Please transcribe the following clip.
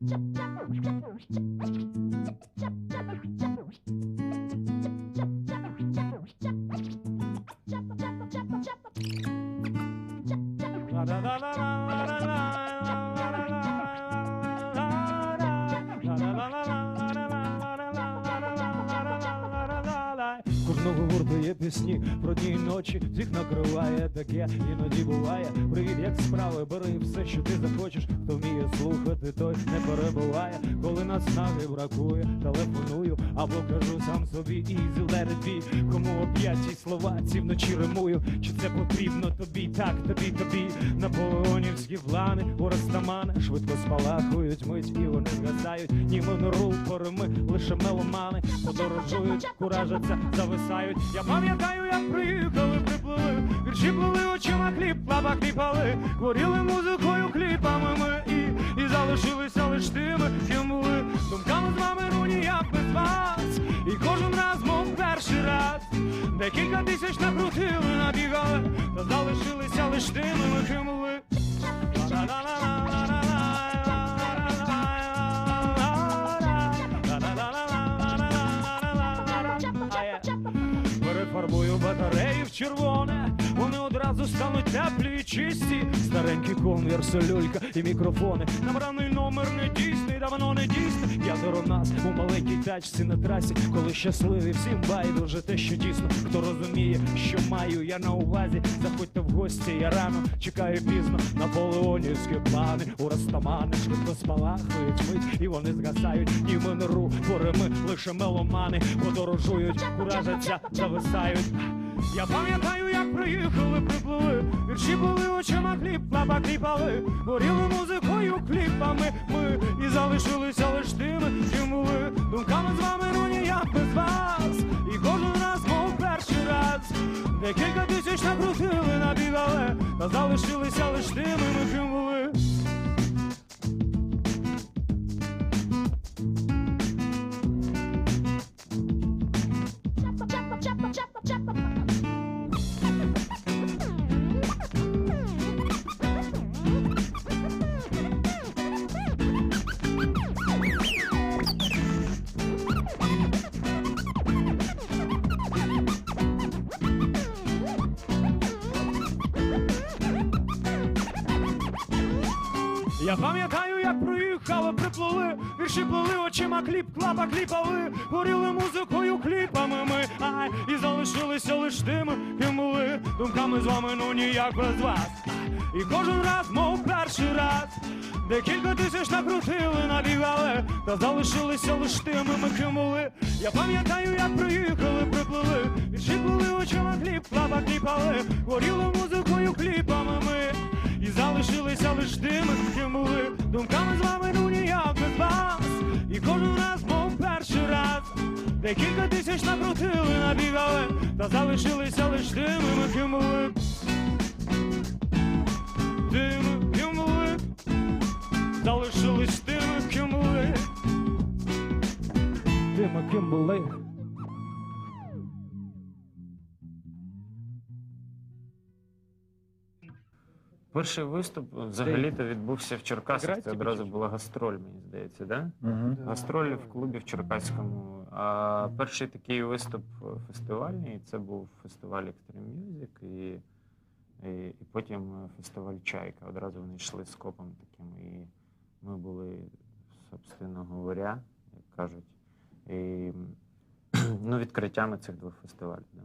Thank you. Гурту є пісні про дні й ночі, всіх накриває таке, іноді буває. Привіт, як справи, бери все, що ти захочеш. Хто вміє слухати, той не перебуває. Наснаги бракує, телефоную або кажу сам собі let it Кому об'яті слова ці вночі римую. Чи це потрібно тобі? Так, тобі, тобі. Наполеонівські плани, у растамани швидко спалахують мить і вони згасають. Ніби не рупори, лише меломани подорожують, куражаться, зависають. Я пам'ятаю, як приїхали, приплили, вірші плили очима хліб, лаба кліпали, хворіли музикою, кліпами ми і, і залишилися лиш тими, ким були. Думками з вами ну ніяк без вас. І кожен раз, мов перший раз. Декілька тисяч накрутили, набігали, та залишилися лиш тими, ми ким були. Перефарбую батареї в червоне, вони одразу стануть теплі і чисті. Старенький конверс, люлька і мікрофони. Набраний номер не дійсний, давно не дійсний. П'ятеро нас у маленькій тачці на трасі, коли щасливі, всім байдуже те, що дійсно. Хто розуміє, що маю я на увазі. Заходьте в гості, я рано чекаю пізно. Наполеонівські плани, у растамани швидко спалахують мить, і вони згасають, і ми не рупори, лише меломани, подорожують, куражаться, зависають. Я пам'ятаю, як приїхали, приплили, вірші були очима хліб, лапа кліпали, горіли музикою, кліпами ми і залишилися лиш тими, ким були думками з вами, ну ніяк без вас. І кожен раз, мов перший раз, декілька залишилися лиш тими, ми ким були. Пам'ятаю, як приїхали, приплили, вірші плели очима кліп, клапа кліпали, горіли музикою, кліпами ми, ай, і залишилися лиш тими, ким були, думками з вами, ну ніяк без вас. І кожен раз, мов перший раз, декілька тисяч накрутили, набігали, та залишилися лиш тими, ми ким були. Я пам'ятаю, як приїхали, приплили, вірші плели очима кліп, клапа кліпали, горіли думками з вами, ну ніяк без вас. І кожен раз, мов перший раз, декілька тисяч накрутили, набігали, та залишилися лиш тими, ми ким були. Тими, ким були, залишились тими, ким були. Тими, ким були. Перший виступ взагалі-то відбувся в Черкасах. Це одразу була гастроль, мені здається, да? Угу. Гастролі в клубі в Черкаському. А перший такий виступ фестивальний це був фестиваль Extreme Music і, і, і потім фестиваль Чайка. Одразу вони йшли з копом таким. І ми були, собственно говоря, як кажуть, і, ну, відкриттями цих двох фестивалів. Да.